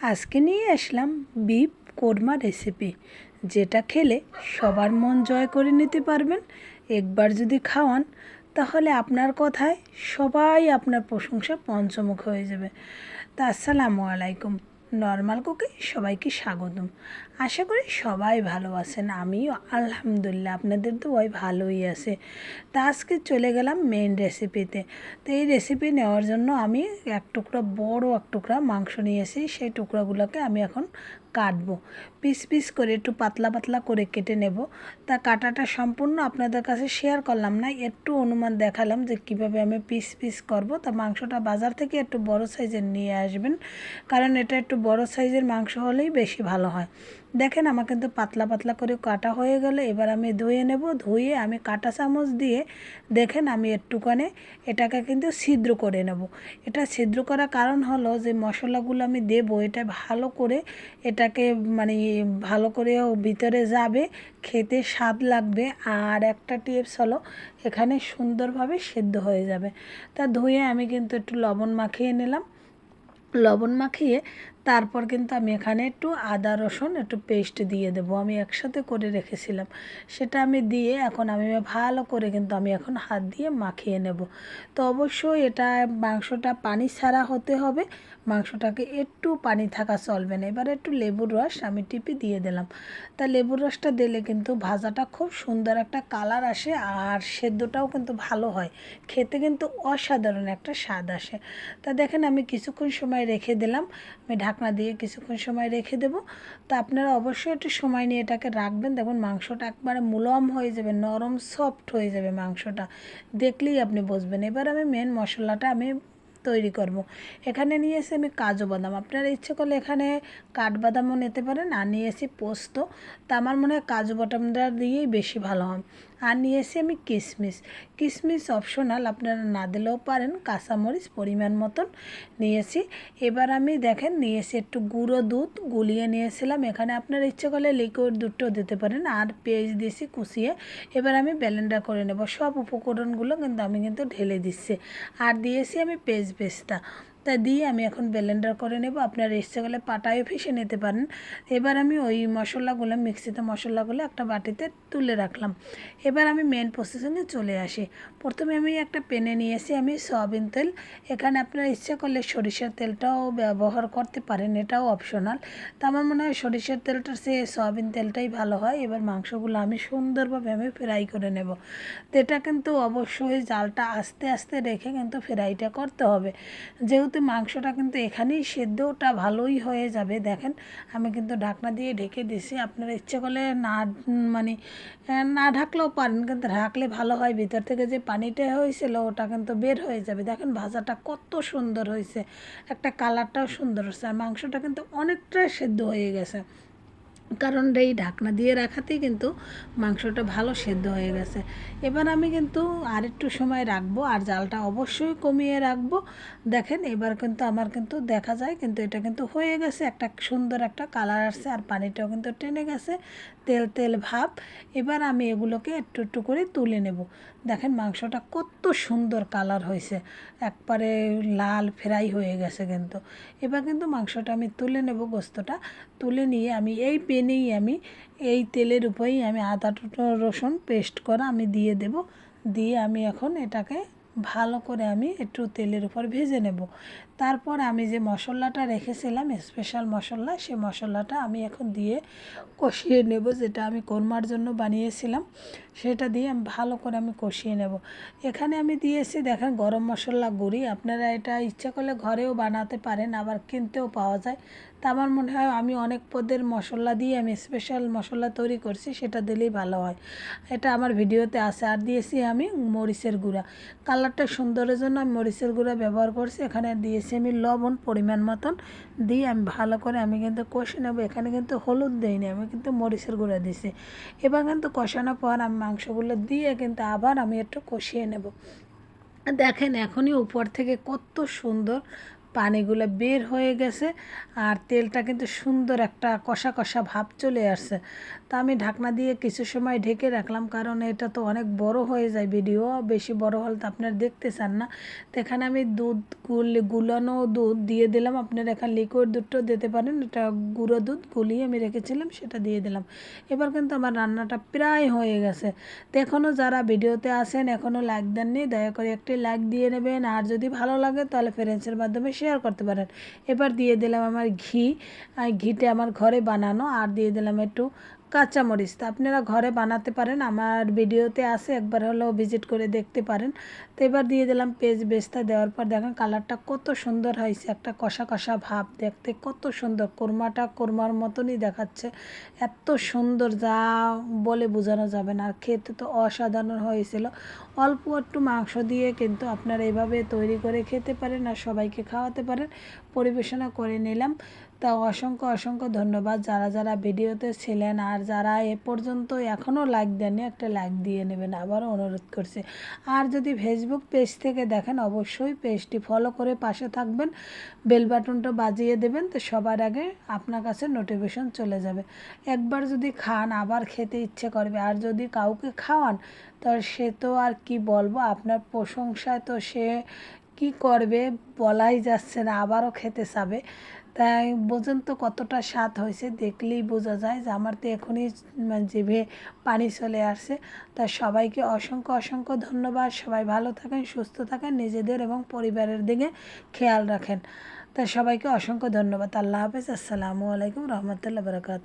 আজকে নিয়ে আসলাম beep korma recipe যেটা খেলে সবার মন জয় করে নিতে পারবেন। একবার যদি খাওয়ান, তাহলে আপনার কথায় সবাই আপনার প্রশংসা পঞ্চমুখ হয়ে যাবে। তা আসসালামু আলাইকুম। নর্মাল কুকে সবাইকে স্বাগতম। আশা করি সবাই ভালো আছেন, আমিও আলহামদুলিল্লাহ আপনাদের তো ওই ভালোই আছে। তা আজকে চলে গেলাম মেন রেসিপিতে তো। এই রেসিপি নেওয়ার জন্য আমি এক টুকরা, বড় এক টুকরা মাংস নিয়েছি, সেই টুকরাগুলোকে আমি এখন কাটবো। পিস পিস করে একটু পাতলা পাতলা করে কেটে নেব। তা কাটাটা সম্পূর্ণ আপনাদের কাছে শেয়ার করলাম না, একটু অনুমান দেখালাম যে কীভাবে আমি পিস পিস করব। তা মাংসটা বাজার থেকে একটু বড় সাইজের নিয়ে আসবেন, কারণ এটা একটু বড় সাইজের মাংস হলেই বেশি ভালো হয়। দেখেন, আমার কিন্তু পাতলা পাতলা করে কাটা হয়ে গেল। এবার আমি ধুয়ে নেব। ধুয়ে আমি কাটা চামচ দিয়ে দেখেন, আমি একটুখানে এটাকে কিন্তু ছিদ্র করে নেব। এটা ছিদ্র করার কারণ হলো যে, মশলাগুলো আমি দেবো, এটা ভালো করে এটাকে মানে ভালো করে ভিতরে যাবে, খেতে স্বাদ লাগবে। আর একটা টিপস হলো, এখানে সুন্দরভাবে সেদ্ধ হয়ে যাবে। তা ধুয়ে আমি কিন্তু একটু লবণ মাখিয়ে নিলাম। লবণ মাখিয়ে তারপর কিন্তু আমি এখানে একটু আদা, রসুন একটু পেস্ট দিয়ে দেবো। আমি একসাথে করে রেখেছিলাম। সেটা আমি দিয়ে এখন আমি ভালো করে কিন্তু আমি এখন হাত দিয়ে মাখিয়ে নেব। তো অবশ্যই এটা মাংসটা পানি ছাড়া হতে হবে। মাংসটাকে একটু পানি থাকা চলবে না। এবার একটু লেবুর রস আমি টিপি দিয়ে দিলাম। তা লেবুর রসটা দিলে কিন্তু ভাজাটা খুব সুন্দর একটা কালার আসে আর সেদ্ধটাও কিন্তু ভালো হয়। খেতে কিন্তু অসাধারণ একটা স্বাদ আসে। তা দেখেন আমি কিছুক্ষণ সময় রেখে দিলাম। আমি ঢাকনা দিয়ে কিছুক্ষণ সময় রেখে দেব। তো আপনারা অবশ্যই একটু সময় নিয়ে এটাকে রাখবেন। দেখুন, মাংসটা একবারে মুলম হয়ে যাবে, নরম সফট হয়ে যাবে মাংসটা। দেখলেই আপনি বুঝবেন। এবার আমি মেন মশলাটা আমি তৈরি করব। এখানে নিয়েছি আমি কাজু বাদাম। আপনারা ইচ্ছে করলে এখানে কাঠবাদামও নিতে পারেন আর নিয়েছি পোস্ত। তা আমার মনে হয় কাজু বাদামটা দিয়েই বেশি ভালো হয়। আর নিয়ে নিয়েছি আমি কিশমিশ কিশমিশ অপশনাল আপনারা না দিলেও পারেন, কাঁচামরিচ পরিমাণ মতন নিয়েছি এবার আমি দেখেন নিয়েছি একটু গুঁড়ো দুধ, গুলিয়ে নিয়েছিলাম এখানে আপনার ইচ্ছে করলে লিকুইড দুধটাও দিতে পারেন, আর পেঁয়াজ দিয়েছি কুচিয়ে। এবার আমি ব্যালেন্ডার করে নেব। সব উপকরণগুলো কিন্তু আমি কিন্তু ঢেলে দিচ্ছি। আর দিয়েছি আমি পেঁয়াজ পেস্টটা তা দিয়ে আমি এখন ব্লেন্ডার করে নেব। আপনার ইচ্ছে করলে পাটায়ও ফিসে নিতে পারেন। এবার আমি ওই মশলাগুলো, মিক্সিতে মশলাগুলো একটা বাটিতে তুলে রাখলাম। এবার আমি মেন প্রসেসিংয়ে চলে আসি। প্রথমে আমি একটা পেনে নিয়েছি আমি সয়াবিন তেল। এখানে আপনার ইচ্ছে করলে সরিষার তেলটাও ব্যবহার করতে পারেন, এটাও অপশনাল তা আমার মনে হয় সরিষার তেলটার সে সয়াবিন তেলটাই ভালো হয়। এবার মাংসগুলো আমি সুন্দরভাবে আমি ফ্রাই করে নেব। তো এটা কিন্তু অবশ্যই জালটা আস্তে আস্তে রেখে কিন্তু ফ্রাইটা করতে হবে। যেহেতু মাংসটা কিন্তু এখানেই সেদ্ধটা ভালোই হয়ে যাবে। দেখেন, আমি কিন্তু ঢাকনা দিয়ে ঢেকে দিছি আপনারা ইচ্ছে করলে না মানে না ঢাকলেও পারেন, কিন্তু ঢাকলে ভালো হয়। ভিতর থেকে যে পানিটা হয়েছিল, ওটা কিন্তু বের হয়ে যাবে। দেখেন, ভাজাটা কত সুন্দর হয়েছে। একটা কালারটাও সুন্দর হচ্ছে আর মাংসটা কিন্তু অনেকটাই সেদ্ধ হয়ে গেছে। কারণ এই ঢাকনা দিয়ে রাখাতেই কিন্তু মাংসটা ভালো সেদ্ধ হয়ে গেছে। এবার আমি কিন্তু আর একটু সময় রাখব, আর জালটা অবশ্যই কমিয়ে রাখব। দেখেন, এবার কিন্তু আমার কিন্তু দেখা যায়, কিন্তু এটা কিন্তু হয়ে গেছে, একটা সুন্দর একটা কালার আসছে, আর পানিটাও কিন্তু টেনে গেছে, তেল তেল ভাব। এবার আমি এগুলোকে একটু একটু করে তুলে নেব। দেখেন, মাংসটা কত সুন্দর কালার হয়েছে, একবারে লাল ফ্রাই হয়ে গেছে কিন্তু। এবার কিন্তু মাংসটা আমি তুলে নেব গোস্তটা। তুলে নিয়ে আমি এই পেনেই আমি। এই তেলের উপরেই আমি আদা টুটো রসুন পেস্ট করা আমি দিয়ে দেব। দিয়ে আমি এখন এটাকে ভালো করে আমি একটু তেলের উপর ভেজে নেব। তারপর আমি যে মশলাটা রেখেছিলাম স্পেশাল মশলা, সে মশলাটা আমি এখন দিয়ে কষিয়ে নেব, যেটা আমি কোরমার জন্য বানিয়েছিলাম। সেটা দিয়ে আমি ভালো করে আমি কষিয়ে নেব। এখানে আমি দিয়েছি, দেখেন, গরম মশলা গুঁড়ি। আপনারা এটা ইচ্ছা করলে ঘরেও বানাতে পারেন, আবার কিনতেও পাওয়া যায়। তা আমার মনে হয় আমি অনেক পদের মশলা দিয়ে আমি স্পেশাল মশলা তৈরি করছি, সেটা দিলেই ভালো হয়। এটা আমার ভিডিওতে আছে, আর দিয়েছি আমি মরিচের গুঁড়া। কালারটা সুন্দরের জন্য আমি মরিচের গুঁড়া ব্যবহার করছি, এখানে দিয়েছি আমি লবণ পরিমাণ মতন। দিয়ে আমি ভালো করে আমি কিন্তু কষে নেব, এখানে কিন্তু হলুদ দিইনি, আমি কিন্তু মরিচের গুঁড়া দিয়েছি। এবার কিন্তু কষানোর পর আমি মাংসগুলো দিয়ে কিন্তু আবার আমি একটু কষিয়ে নেব। দেখেন এখনই উপর থেকে কত সুন্দর পানিগুলো বের হয়ে গেছে আর তেলটা কিন্তু সুন্দর একটা কষা কষা ভাব চলে আসছে। তা আমি ঢাকনা দিয়ে কিছু সময় ঢেকে রাখলাম, কারণ এটা তো অনেক বড় হয়ে যায় ভিডিও, বেশি বড় হলে তো আপনারা দেখতে চান না। তো এখানে আমি দুধ গুল, গুলানো দুধ দিয়ে দিলাম। আপনারা এখানে লিকুইড দুধটাও দিতে পারেন, এটা গুঁড়ো দুধ গুলিয়ে আমি রেখেছিলাম, সেটা দিয়ে দিলাম। এবার কিন্তু আমার রান্নাটা প্রায় হয়ে গেছে। তো এখনও যারা ভিডিওতে আসেন এখনও লাইক দেননি, দয়া করে একটি লাইক দিয়ে নেবেন। আর যদি ভালো লাগে, তাহলে ফ্রেন্ডসের মাধ্যমে শেয়ার করতে পারেন। এবার দিয়ে দিলাম আমার ঘি। ঘিটে আমার ঘরে বানানো। আর দিয়ে দিলাম একটু কাঁচামরিচ। তা আপনারা ঘরে বানাতে পারেন, আমার ভিডিওতে আছে, একবার হলেও ভিজিট করে দেখতে পারেন। তো এবার দিয়ে দিলাম পেজ বেস্তা, দেওয়ার পর দেখেন কালারটা কত সুন্দর হয়েছে, একটা কষা কষা ভাব দেখতে, কত সুন্দর। কোরমাটা কোরমার মতনই দেখাচ্ছে, এত সুন্দর যা বলে বোঝানো যাবে না। আর খেতে তো অসাধারণ হয়েছিল। অল্প একটু মাংস দিয়ে কিন্তু আপনারা এভাবে তৈরি করে খেতে পারেন আর সবাইকে খাওয়াতে পারেন। পরিবেশনা করে নিলাম। তা অসংখ্য অসংখ্য ধন্যবাদ। যারা যারা ভিডিওতে ছিলেন আর যারা এ পর্যন্ত এখনও লাইক দেননি, একটা লাইক দিয়ে নেবেন, আবারও অনুরোধ করছি। আর যদি ফেসবুক পেজ থেকে দেখেন, অবশ্যই পেজটি ফলো করে পাশে থাকবেন বেল বাটনটা বাজিয়ে দেবেন, তো সবার আগে আপনার কাছে নোটিফিকেশন চলে যাবে। একবার যদি খান, আবার খেতে ইচ্ছে করবে, আর যদি কাউকে খাওয়ান, তো সে তো আর কি বলব, আপনার প্রশংসায় তো সে কি করবে বলাই যাচ্ছে না, আবারও খেতে চাবে। তাই বোঝেন তো কতটা স্বাদ হয়েছে দেখলেই বোঝা যায় যে আমার তো এখনই মানে জিভে পানি চলে আসছে। তা সবাইকে অসংখ্য অসংখ্য ধন্যবাদ। সবাই ভালো থাকেন, সুস্থ থাকেন, নিজেদের এবং পরিবারের দিকে খেয়াল রাখেন। তা সবাইকে অসংখ্য ধন্যবাদ। আল্লাহ হাফেজ। আসসালামু আলাইকুম রহমতুল্লাহ বরকাত